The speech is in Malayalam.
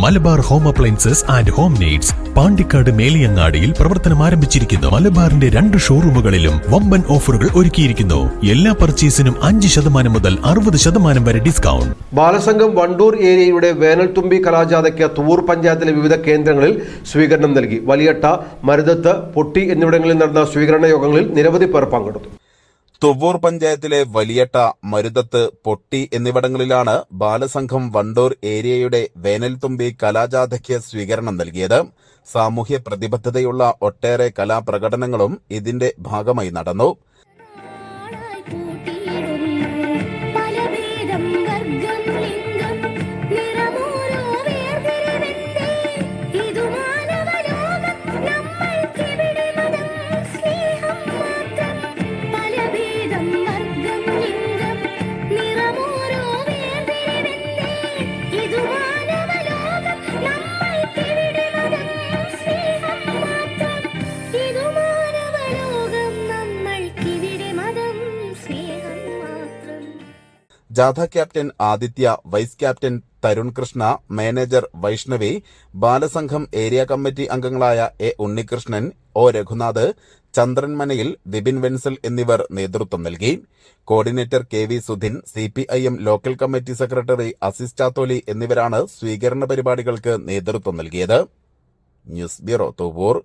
Malabar home appliances and home needs Pandikkad മേലിയങ്ങാടിയിൽ പ്രവർത്തനം ആരംഭിച്ചിരിക്കുന്നു. മലബാറിന്റെ രണ്ട് ഷോറൂമുകളിലും വമ്പൻ ഓഫറുകൾ ഒരുക്കിയിരിക്കുന്നു. എല്ലാ പർച്ചേസിനും അഞ്ച് ശതമാനം മുതൽ അറുപത് ശതമാനം വരെ ഡിസ്കൗണ്ട്. ബാലസംഘം വണ്ടൂർ ഏരിയയുടെ വേനൽത്തുമ്പി കലാജാഥയ്ക്ക് തൂർ പഞ്ചായത്തിലെ വിവിധ കേന്ദ്രങ്ങളിൽ സ്വീകരണം നൽകി. വലിയട്ട മരുതത്ത് പൊട്ടി എന്നിവിടങ്ങളിൽ നടന്ന സ്വീകരണ യോഗങ്ങളിൽ നിരവധി പേർ പങ്കെടുത്തു. തുവ്വൂർ പഞ്ചായത്തിലെ വലിയട്ട മരുതത്ത് പൊട്ടി എന്നിവിടങ്ങളിലാണ് ബാലസംഘം വണ്ടൂർ ഏരിയയുടെ വേനൽത്തുമ്പി കലാജാഥയ്ക്ക് സ്വീകരണം നൽകിയത്. സാമൂഹ്യ പ്രതിബദ്ധതയുള്ള ഒട്ടേറെ കലാപ്രകടനങ്ങളും ഇതിന്റെ ഭാഗമായി നടന്നു. ജാഥ captain Aditya vice captain Tarun Krishna manager Vaishnavi Balasangham area committee അംഗങ്ങളായ എ ഉണ്ണികൃഷ്ണൻ ഒ രഘുനാഥ് ചന്ദ്രൻമനയിൽ വിപിൻ വെൻസൽ എന്നിവർ നേതൃത്വം നൽകി. Coordinator K V Sudhin C P I M local committee secretary Aziz Chatholi എന്നിവരാണ് സ്വീകരണ പരിപാടികൾക്ക് നേതൃത്വം നൽകിയത്. News bureau Thuvur